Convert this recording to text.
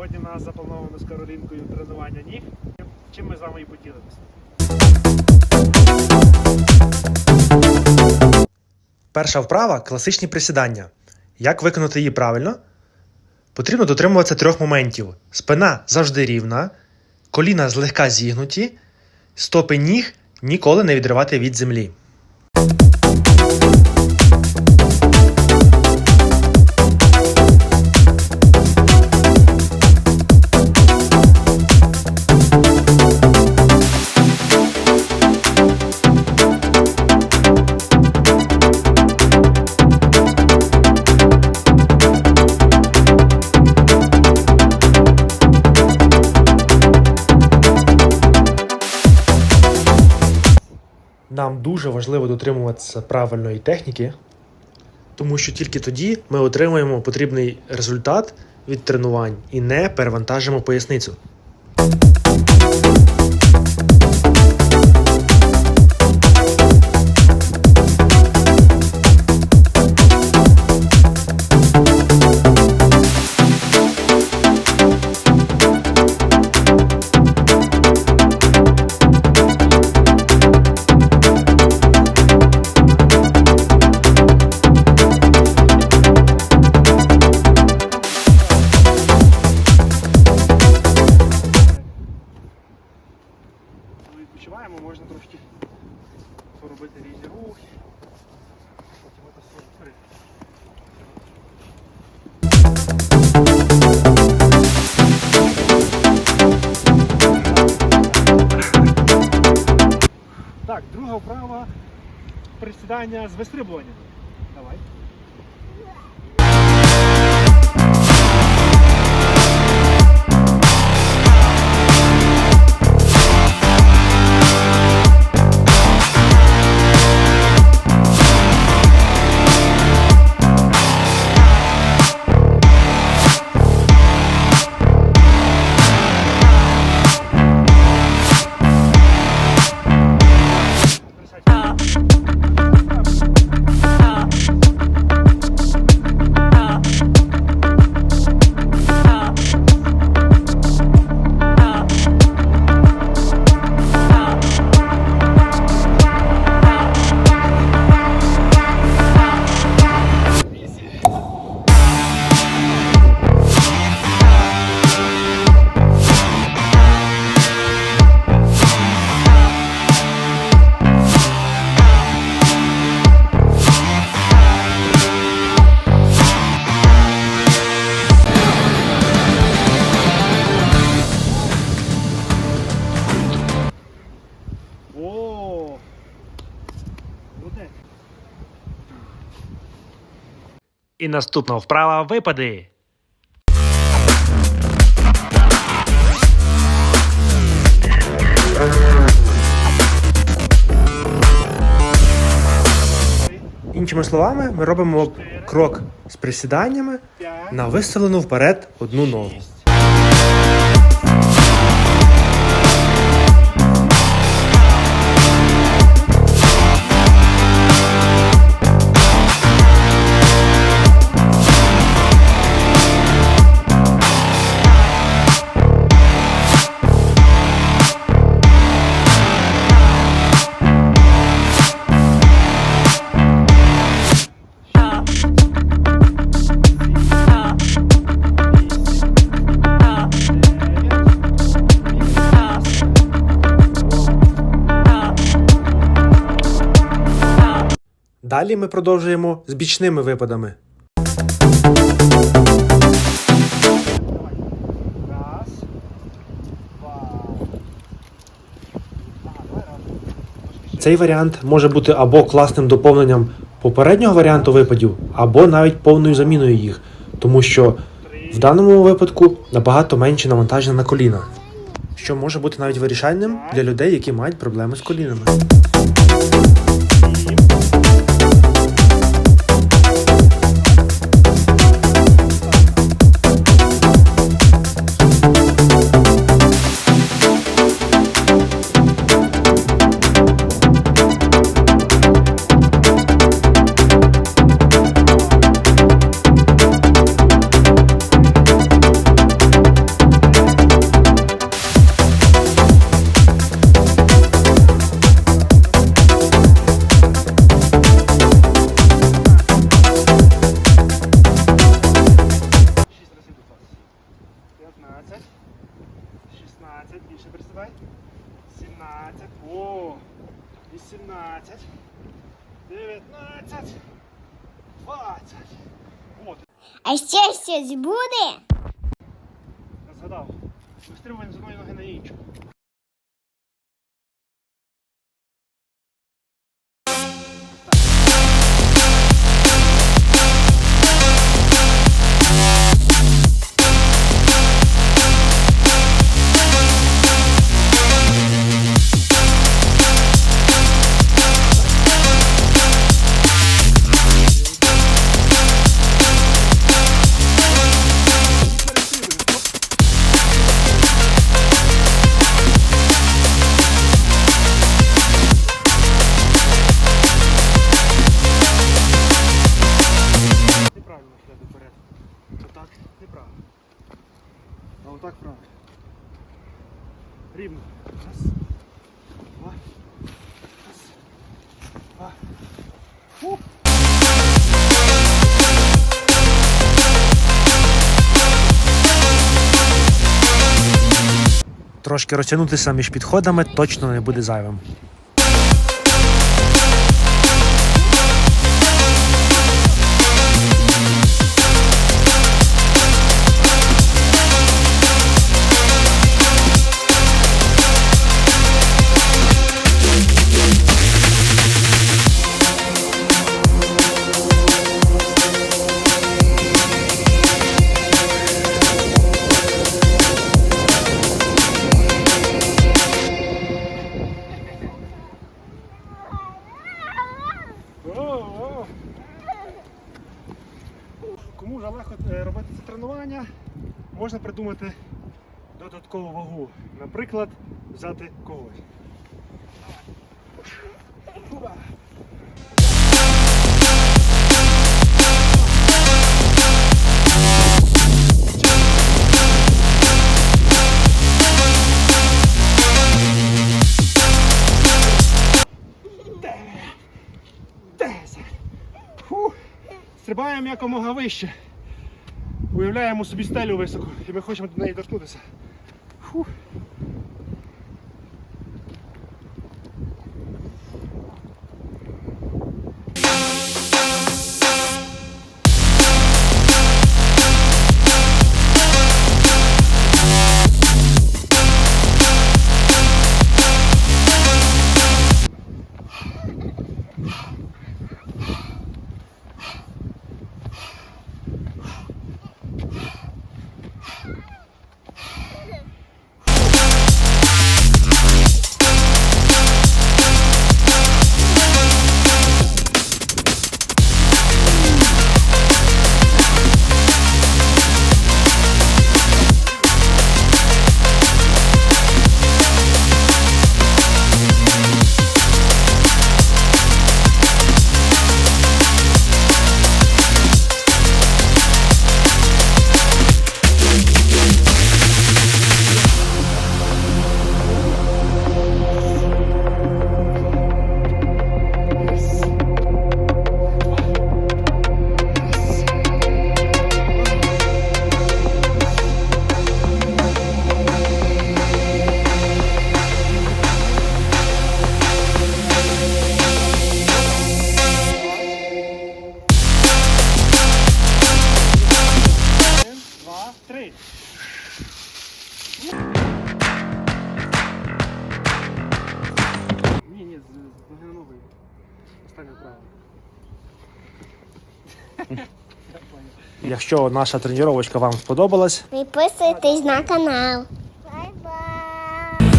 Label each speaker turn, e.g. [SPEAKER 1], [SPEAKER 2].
[SPEAKER 1] Сьогодні у нас заплановано з Каролінкою тренування ніг. Чим ми з вами і поділимося.
[SPEAKER 2] Перша вправа класичні присідання. Як виконати її правильно? Потрібно дотримуватися трьох моментів: спина завжди рівна, коліна злегка зігнуті, стопи ніг ніколи не відривати від землі. Нам дуже важливо дотримуватися правильної техніки, тому що тільки тоді ми отримуємо потрібний результат від тренувань і не перевантажимо поясницю.
[SPEAKER 1] Присідання з вистрибуванням.
[SPEAKER 2] І наступна вправа випади. Іншими словами, ми робимо крок з присіданнями на виселену вперед одну ногу. Далі ми продовжуємо з бічними випадами. Цей варіант може бути або класним доповненням попереднього варіанту випадів, або навіть повною заміною їх, тому що в даному випадку набагато менше навантаження на коліна, що може бути навіть вирішальним для людей, які мають проблеми з колінами.
[SPEAKER 1] 18, 19, 20. От,
[SPEAKER 3] А ще щось буде?
[SPEAKER 1] я згадав. Вистрибуємо з одної ноги на іншу. Раз. Два. Раз. Два. Фу.
[SPEAKER 2] Трошки розтягнутися між підходами точно не буде зайвим.
[SPEAKER 1] Можна придумати додаткову вагу. Наприклад, взяти когось. Стрибаємо якомога вище. Уявляємо собі стелю високу і ми хочемо до неї торкнутися. Фу.
[SPEAKER 2] Якщо наша тренувачка вам сподобалась,
[SPEAKER 3] Підписуйтесь на канал. Бай-бай!